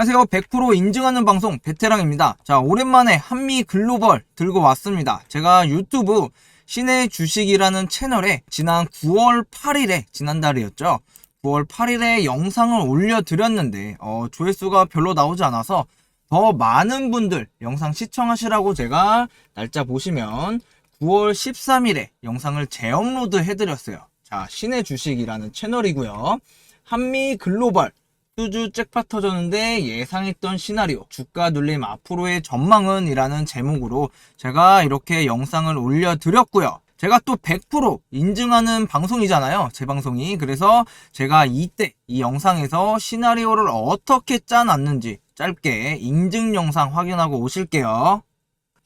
안녕하세요. 100% 인증하는 방송 베테랑입니다. 자, 오랜만에 한미 글로벌 들고 왔습니다. 제가 유튜브 신의 주식이라는 채널에 지난 9월 8일에 지난달이었죠. 9월 8일에 영상을 올려드렸는데 어, 조회수가 별로 나오지 않아서 더 많은 분들 영상 시청하시라고 제가 날짜 보시면 9월 13일에 영상을 재업로드 해드렸어요. 자, 신의 주식이라는 채널이고요. 한미 글로벌 수주 잭팟 터졌는데 예상했던 시나리오 주가 눌림 앞으로의 전망은 이라는 제목으로 제가 이렇게 영상을 올려드렸고요. 제가 또 100% 인증하는 방송이잖아요. 제 방송이. 그래서 제가 이때 이 영상에서 시나리오를 어떻게 짜놨는지 짧게 인증 영상 확인하고 오실게요.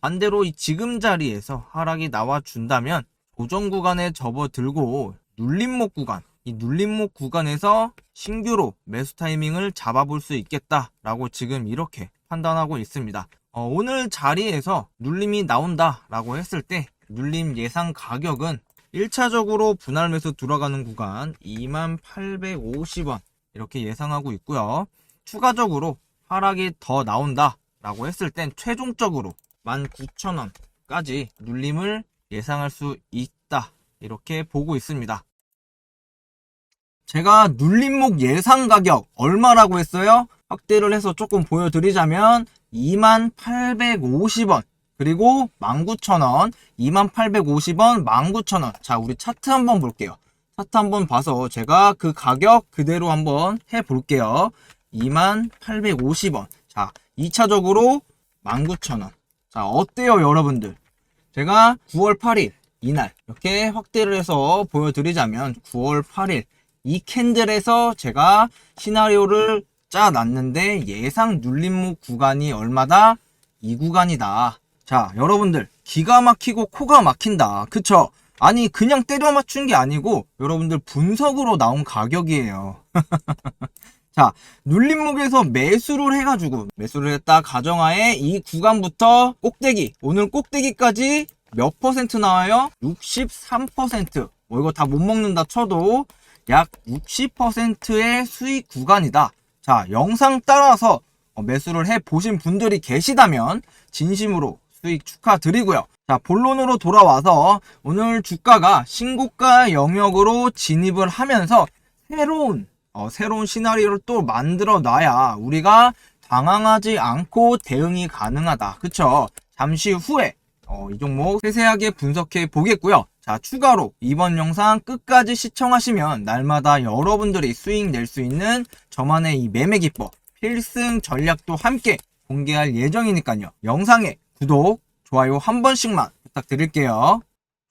반대로 이 지금 자리에서 하락이 나와준다면 고정 구간에 접어들고 눌림목 구간 이 눌림목 구간에서 신규로 매수 타이밍을 잡아볼 수 있겠다라고 지금 이렇게 판단하고 있습니다. 어, 오늘 자리에서 눌림이 나온다라고 했을 때 눌림 예상 가격은 1차적으로 분할 매수 들어가는 구간 2850원 이렇게 예상하고 있고요. 추가적으로 하락이 더 나온다라고 했을 땐 최종적으로 19,000원까지 눌림을 예상할 수 있다. 이렇게 보고 있습니다. 제가 눌림목 예상 가격 얼마라고 했어요? 확대를 해서 조금 보여드리자면 2850원 그리고 19,000원 2850원 19,000원. 자 우리 차트 한번 볼게요. 차트 한번 봐서 제가 그 가격 그대로 한번 해볼게요. 2850원. 자 2차적으로 19,000원. 자 어때요 여러분들? 제가 9월 8일 이날 이렇게 확대를 해서 보여드리자면 9월 8일 이 캔들에서 제가 시나리오를 짜놨는데 예상 눌림목 구간이 얼마다? 이 구간이다. 자, 여러분들 기가 막히고 코가 막힌다. 그쵸? 아니 그냥 때려 맞춘 게 아니고 여러분들 분석으로 나온 가격이에요. 자, 눌림목에서 매수를 해가지고 매수를 했다 가정하에 이 구간부터 꼭대기 오늘 꼭대기까지 몇 퍼센트 나와요? 63%. 뭐 이거 다 못 먹는다 쳐도 약 60%의 수익 구간이다. 자, 영상 따라서 어, 매수를 해 보신 분들이 계시다면 진심으로 수익 축하드리고요. 자, 본론으로 돌아와서 오늘 주가가 신고가 영역으로 진입을 하면서 새로운 어, 새로운 시나리오를 또 만들어 놔야 우리가 당황하지 않고 대응이 가능하다. 그쵸? 잠시 후에 어, 이 종목 세세하게 분석해 보겠고요. 자, 추가로 이번 영상 끝까지 시청하시면 날마다 여러분들이 수익 낼 수 있는 저만의 이 매매 기법, 필승 전략도 함께 공개할 예정이니까요. 영상에 구독, 좋아요 한 번씩만 부탁드릴게요.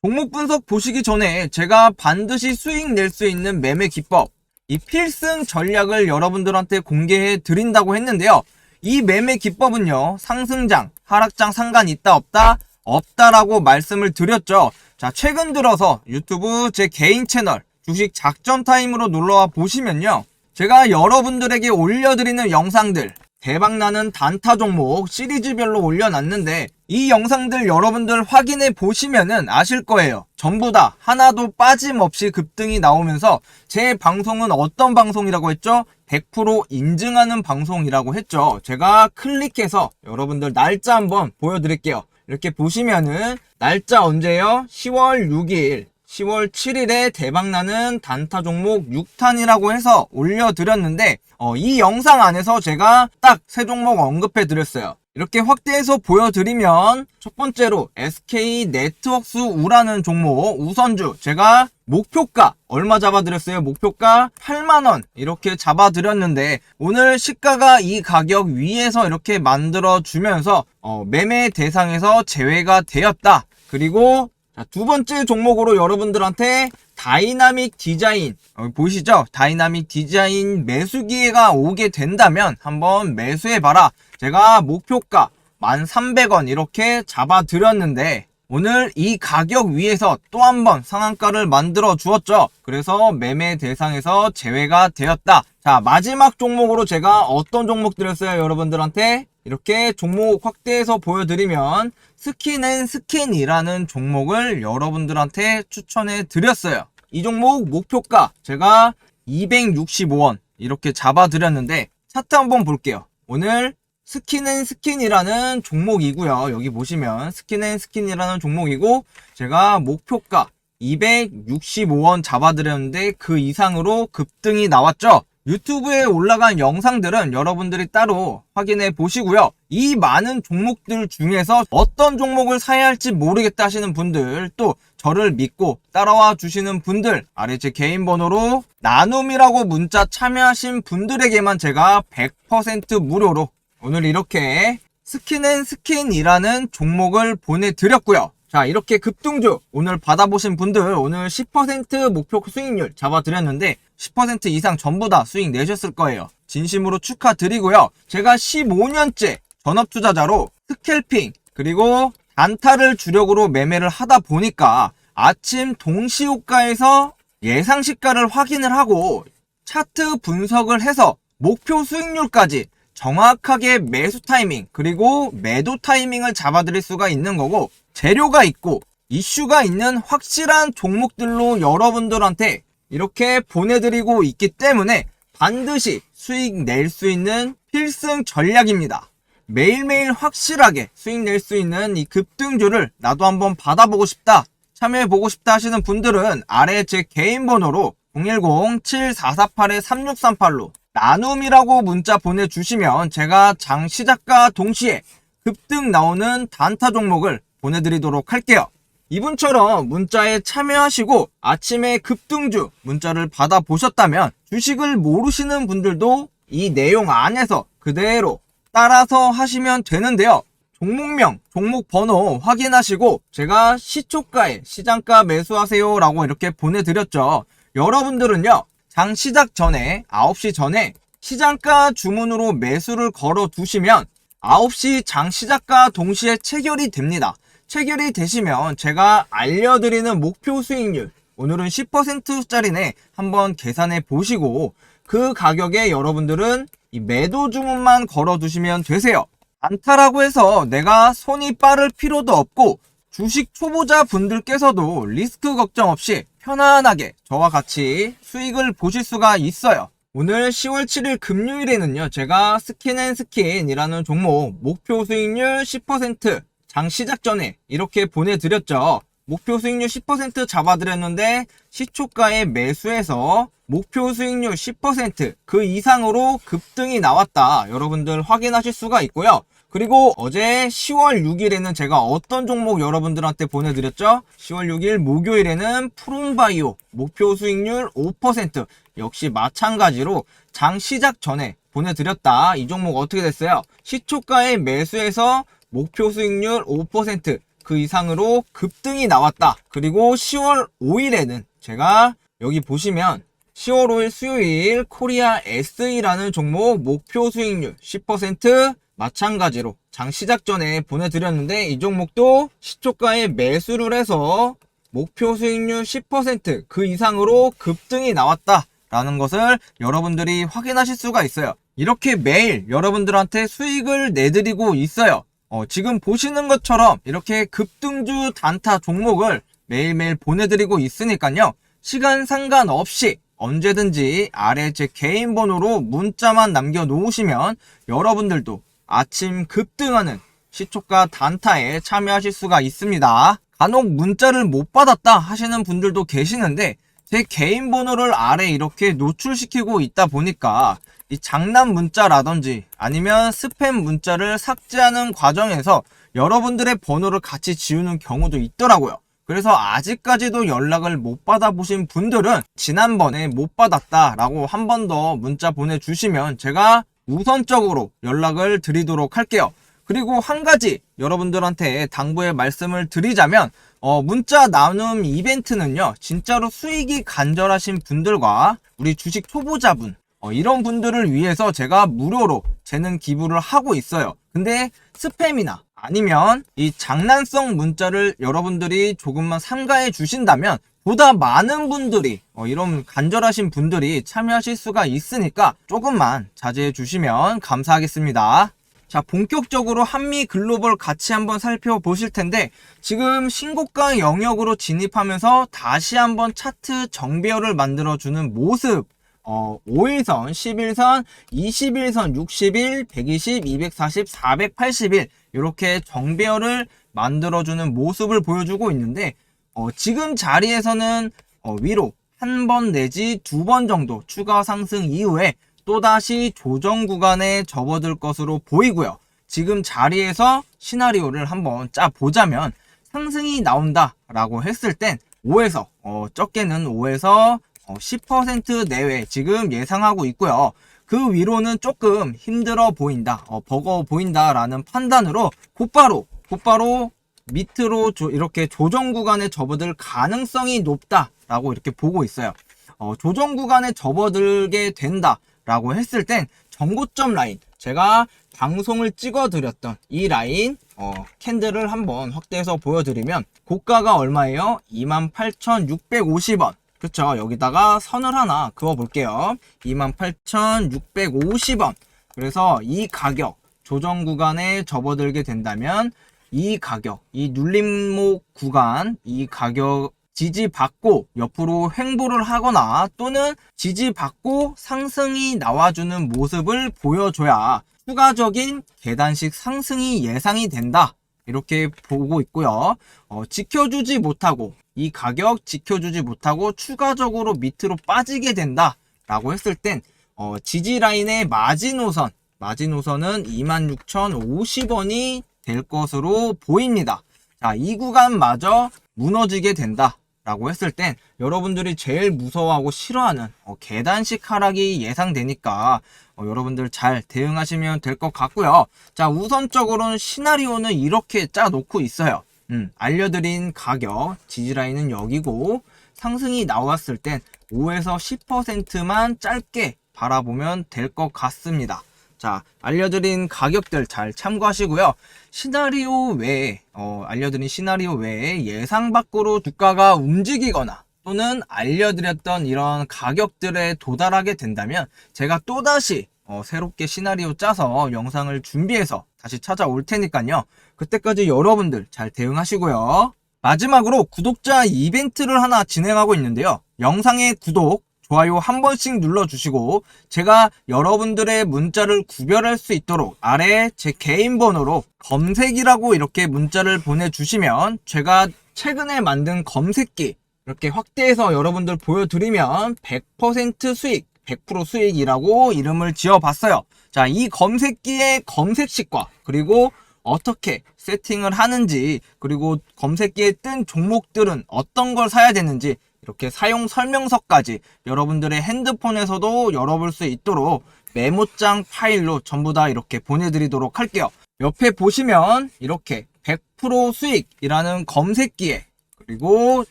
종목 분석 보시기 전에 제가 반드시 수익 낼 수 있는 매매 기법, 이 필승 전략을 여러분들한테 공개해 드린다고 했는데요. 이 매매 기법은요, 상승장, 하락장 상관 있다 없다? 없다라고 말씀을 드렸죠. 자, 최근 들어서 유튜브 제 개인 채널 주식 작전 타임으로 놀러와 보시면요. 제가 여러분들에게 올려드리는 영상들, 대박나는 단타 종목 시리즈별로 올려놨는데 이 영상들 여러분들 확인해 보시면은 아실 거예요. 전부 다 하나도 빠짐없이 급등이 나오면서 제 방송은 어떤 방송이라고 했죠? 100% 인증하는 방송이라고 했죠. 제가 클릭해서 여러분들 날짜 한번 보여드릴게요. 이렇게 보시면은 날짜 언제요? 10월 6일 10월 7일에 대박나는 단타 종목 6탄이라고 해서 올려드렸는데 어, 이 영상 안에서 제가 딱 세 종목 언급해 드렸어요. 이렇게 확대해서 보여드리면 첫 번째로 SK 네트워크스 우라는 종목 우선주 제가 목표가 얼마 잡아드렸어요? 목표가 8만원 이렇게 잡아드렸는데 오늘 시가가 이 가격 위에서 이렇게 만들어주면서 어, 매매 대상에서 제외가 되었다. 그리고 자, 두 번째 종목으로 여러분들한테 다이나믹 디자인 어, 보이시죠? 다이나믹 디자인 매수 기회가 오게 된다면 한번 매수해봐라. 제가 목표가 1,300원 이렇게 잡아드렸는데 오늘 이 가격 위에서 또 한번 상한가를 만들어 주었죠. 그래서 매매 대상에서 제외가 되었다. 자, 마지막 종목으로 제가 어떤 종목 드렸어요, 여러분들한테? 이렇게 종목 확대해서 보여드리면 스킨앤 스킨이라는 종목을 여러분들한테 추천해 드렸어요. 이 종목 목표가 제가 265원 이렇게 잡아 드렸는데 차트 한번 볼게요. 오늘 스킨앤스킨이라는 종목이고요. 여기 보시면 스킨앤스킨이라는 종목이고 제가 목표가 265원 잡아 드렸는데 그 이상으로 급등이 나왔죠. 유튜브에 올라간 영상들은 여러분들이 따로 확인해 보시고요. 이 많은 종목들 중에서 어떤 종목을 사야 할지 모르겠다 하시는 분들 또 저를 믿고 따라와 주시는 분들 아래 제 개인 번호로 나눔이라고 문자 참여하신 분들에게만 제가 100% 무료로 오늘 이렇게 스킨앤스킨이라는 종목을 보내드렸고요. 자, 이렇게 급등주 오늘 받아보신 분들 오늘 10% 목표 수익률 잡아드렸는데 10% 이상 전부 다 수익 내셨을 거예요. 진심으로 축하드리고요. 제가 15년째 전업 투자자로 스캘핑 그리고 단타를 주력으로 매매를 하다 보니까 아침 동시호가에서 예상 시가를 확인을 하고 차트 분석을 해서 목표 수익률까지 정확하게 매수 타이밍 그리고 매도 타이밍을 잡아드릴 수가 있는 거고 재료가 있고 이슈가 있는 확실한 종목들로 여러분들한테 이렇게 보내드리고 있기 때문에 반드시 수익 낼 수 있는 필승 전략입니다. 매일매일 확실하게 수익 낼 수 있는 이 급등주를 나도 한번 받아보고 싶다. 참여해보고 싶다 하시는 분들은 아래 제 개인 번호로 010-7448-3638로 나눔이라고 문자 보내주시면 제가 장 시작과 동시에 급등 나오는 단타 종목을 보내드리도록 할게요. 이분처럼 문자에 참여하시고 아침에 급등주 문자를 받아보셨다면 주식을 모르시는 분들도 이 내용 안에서 그대로 따라서 하시면 되는데요. 종목명, 종목 번호 확인하시고 제가 시초가에 시장가 매수하세요 라고 이렇게 보내드렸죠. 여러분들은요, 장 시작 전에 9시 전에 시장가 주문으로 매수를 걸어 두시면 9시 장 시작과 동시에 체결이 됩니다. 체결이 되시면 제가 알려드리는 목표 수익률 오늘은 10%짜리네 한번 계산해 보시고 그 가격에 여러분들은 이 매도 주문만 걸어 두시면 되세요. 안타라고 해서 내가 손이 빠를 필요도 없고 주식 초보자 분들께서도 리스크 걱정 없이 편안하게 저와 같이 수익을 보실 수가 있어요. 오늘 10월 7일 금요일에는요, 제가 스킨앤스킨이라는 종목 목표 수익률 10% 장 시작 전에 이렇게 보내드렸죠. 목표 수익률 10% 잡아드렸는데 시초가에 매수해서 목표 수익률 10%그 이상으로 급등이 나왔다. 여러분들 확인하실 수가 있고요. 그리고 어제 10월 6일에는 제가 어떤 종목 여러분들한테 보내드렸죠? 10월 6일 목요일에는 푸른바이오 목표 수익률 5% 역시 마찬가지로 장 시작 전에 보내드렸다. 이 종목 어떻게 됐어요? 시초가에 매수해서 목표 수익률 5%그 이상으로 급등이 나왔다. 그리고 10월 5일에는 제가 여기 보시면 10월 5일 수요일 코리아 SE라는 종목 목표 수익률 10% 마찬가지로 장 시작 전에 보내드렸는데 이 종목도 시초가에 매수를 해서 목표 수익률 10%그 이상으로 급등이 나왔다. 라는 것을 여러분들이 확인하실 수가 있어요. 이렇게 매일 여러분들한테 수익을 내드리고 있어요. 어, 지금 보시는 것처럼 이렇게 급등주 단타 종목을 매일매일 보내드리고 있으니까요. 시간 상관없이 언제든지 아래 제 개인 번호로 문자만 남겨놓으시면 여러분들도 아침 급등하는 시초가 단타에 참여하실 수가 있습니다. 간혹 문자를 못 받았다 하시는 분들도 계시는데 제 개인 번호를 아래 이렇게 노출시키고 있다 보니까 이 장난 문자라든지 아니면 스팸 문자를 삭제하는 과정에서 여러분들의 번호를 같이 지우는 경우도 있더라고요. 그래서 아직까지도 연락을 못 받아보신 분들은 지난번에 못 받았다라고 한 번 더 문자 보내주시면 제가 우선적으로 연락을 드리도록 할게요. 그리고 한 가지 여러분들한테 당부의 말씀을 드리자면 어, 문자 나눔 이벤트는요 진짜로 수익이 간절하신 분들과 우리 주식 초보자분 어, 이런 분들을 위해서 제가 무료로 재능 기부를 하고 있어요. 근데 스팸이나 아니면 이 장난성 문자를 여러분들이 조금만 삼가해 주신다면 보다 많은 분들이 어, 이런 간절하신 분들이 참여하실 수가 있으니까 조금만 자제해 주시면 감사하겠습니다. 자, 본격적으로 한미 글로벌 같이 한번 살펴보실 텐데, 지금 신고가 영역으로 진입하면서 다시 한번 차트 정배열을 만들어주는 모습, 어, 5일선, 10일선, 21선, 60일, 120, 240, 481 이렇게 정배열을 만들어주는 모습을 보여주고 있는데 어, 지금 자리에서는 어, 위로 한 번 내지 두 번 정도 추가 상승 이후에 또다시 조정 구간에 접어들 것으로 보이고요. 지금 자리에서 시나리오를 한번 짜 보자면 상승이 나온다라고 했을 땐 5에서 어, 적게는 5에서 어, 10% 내외 지금 예상하고 있고요. 그 위로는 조금 힘들어 보인다, 어, 버거워 보인다라는 판단으로 곧바로 곧바로 밑으로 조- 이렇게 조정 구간에 접어들 가능성이 높다라고 이렇게 보고 있어요. 어, 조정 구간에 접어들게 된다라고 했을 땐 정고점 라인 제가 방송을 찍어드렸던 이 라인 어, 캔들을 한번 확대해서 보여드리면 고가가 얼마예요? 28,650원 그쵸 여기다가 선을 하나 그어 볼게요 28,650원 그래서 이 가격 조정 구간에 접어들게 된다면 이 가격 이 눌림목 구간 이 가격 지지받고 옆으로 횡보를 하거나 또는 지지받고 상승이 나와주는 모습을 보여줘야 추가적인 계단식 상승이 예상이 된다. 이렇게 보고 있고요. 어, 지켜주지 못하고 이 가격 지켜주지 못하고 추가적으로 밑으로 빠지게 된다. 라고 했을 땐 어, 지지 라인의 마지노선 마지노선은 26,050원이 될 것으로 보입니다. 자, 이 구간마저 무너지게 된다. 라고 했을 땐 여러분들이 제일 무서워하고 싫어하는 어, 계단식 하락이 예상되니까 어, 여러분들 잘 대응하시면 될 것 같고요. 자, 우선적으로는 시나리오는 이렇게 짜 놓고 있어요. 음, 알려드린 가격, 지지라인은 여기고 상승이 나왔을 땐 5에서 10%만 짧게 바라보면 될 것 같습니다. 자, 알려드린 가격들 잘 참고하시고요. 시나리오 외에, 어, 알려드린 시나리오 외에 예상 밖으로 주가가 움직이거나 또는 알려드렸던 이런 가격들에 도달하게 된다면 제가 또다시 어, 새롭게 시나리오 짜서 영상을 준비해서 다시 찾아올 테니까요. 그때까지 여러분들 잘 대응하시고요. 마지막으로 구독자 이벤트를 하나 진행하고 있는데요. 영상의 구독, 좋아요 한 번씩 눌러주시고 제가 여러분들의 문자를 구별할 수 있도록 아래 제 개인 번호로 검색이라고 이렇게 문자를 보내주시면 제가 최근에 만든 검색기 이렇게 확대해서 여러분들 보여드리면 100% 수익, 100% 수익이라고 이름을 지어봤어요. 자, 이 검색기의 검색식과 그리고 어떻게 세팅을 하는지 그리고 검색기에 뜬 종목들은 어떤 걸 사야 되는지 이렇게 사용 설명서까지 여러분들의 핸드폰에서도 열어볼 수 있도록 메모장 파일로 전부 다 이렇게 보내드리도록 할게요. 옆에 보시면 이렇게 100% 수익이라는 검색기에 그리고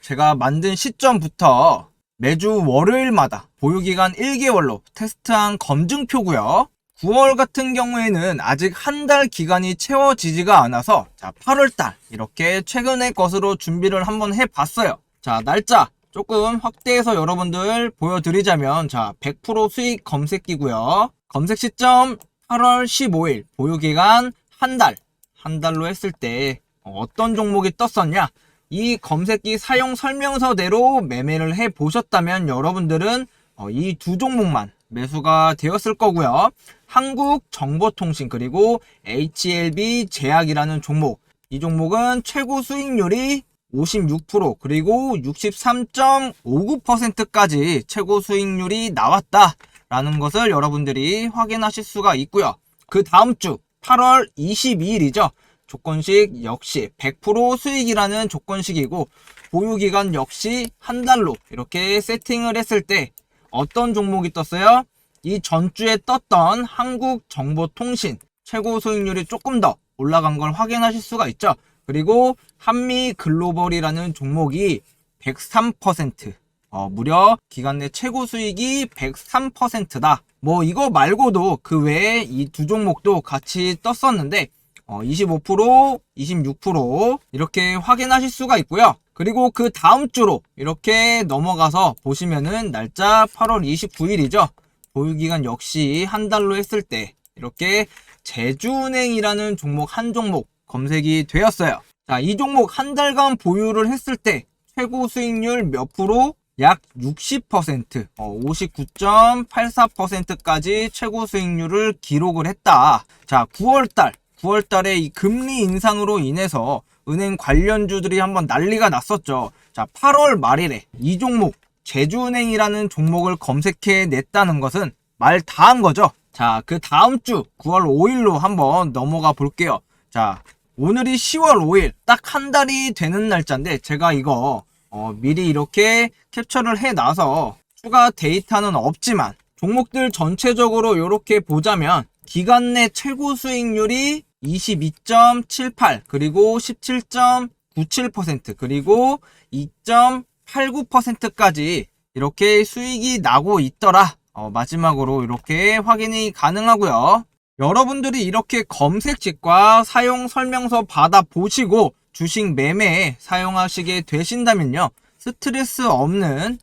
제가 만든 시점부터 매주 월요일마다 보유기간 1개월로 테스트한 검증표고요. 9월 같은 경우에는 아직 한 달 기간이 채워지지가 않아서 자 8월달 이렇게 최근의 것으로 준비를 한번 해봤어요. 자 날짜 조금 확대해서 여러분들 보여드리자면 자 100% 수익 검색기고요. 검색 시점 8월 15일 보유기간 한 달. 한 달로 했을 때 어떤 종목이 떴었냐? 이 검색기 사용 설명서대로 매매를 해 보셨다면 여러분들은 어, 이두 종목만 매수가 되었을 거고요. 한국정보통신 그리고 HLB 제약이라는 종목. 이 종목은 최고 수익률이 56% 그리고 63.59%까지 최고 수익률이 나왔다라는 것을 여러분들이 확인하실 수가 있고요. 그 다음 주 8월 22일이죠. 조건식 역시 100% 수익이라는 조건식이고 보유기간 역시 한 달로 이렇게 세팅을 했을 때 어떤 종목이 떴어요? 이 전주에 떴던 한국정보통신 최고 수익률이 조금 더 올라간 걸 확인하실 수가 있죠. 그리고 한미 글로벌이라는 종목이 103% 어, 무려 기간 내 최고 수익이 103%다. 뭐 이거 말고도 그 외에 이 두 종목도 같이 떴었는데 어, 25%, 26% 이렇게 확인하실 수가 있고요. 그리고 그 다음 주로 이렇게 넘어가서 보시면은 날짜 8월 29일이죠. 보유기간 역시 한 달로 했을 때 이렇게 제주은행이라는 종목 한 종목 검색이 되었어요. 자, 이 종목 한 달간 보유를 했을 때 최고 수익률 몇 프로? 약 60%, 어, 59.84%까지 최고 수익률을 기록을 했다. 자, 9월달, 9월달에 이 금리 인상으로 인해서 은행 관련주들이 한번 난리가 났었죠. 자, 8월 말일에 이 종목, 제주은행이라는 종목을 검색해 냈다는 것은 말 다 한 거죠. 자, 그 다음 주 9월 5일로 한번 넘어가 볼게요. 자, 오늘이 10월 5일, 딱 한 달이 되는 날짜인데, 제가 이거, 어, 미리 이렇게 캡처를 해 놔서 추가 데이터는 없지만, 종목들 전체적으로 이렇게 보자면, 기간 내 최고 수익률이 22.78, 그리고 17.97%, 그리고 2.89%까지 이렇게 수익이 나고 있더라. 어, 마지막으로 이렇게 확인이 가능하고요. 여러분들이 이렇게 검색직과 사용 설명서 받아 보시고 주식 매매에 사용하시게 되신다면요. 스트레스 없는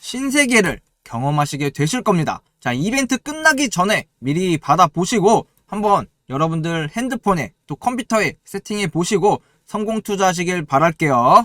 신세계를 경험하시게 되실 겁니다. 자, 이벤트 끝나기 전에 미리 받아 보시고 한번 여러분들 핸드폰에 또 컴퓨터에 세팅해 보시고 성공 투자하시길 바랄게요.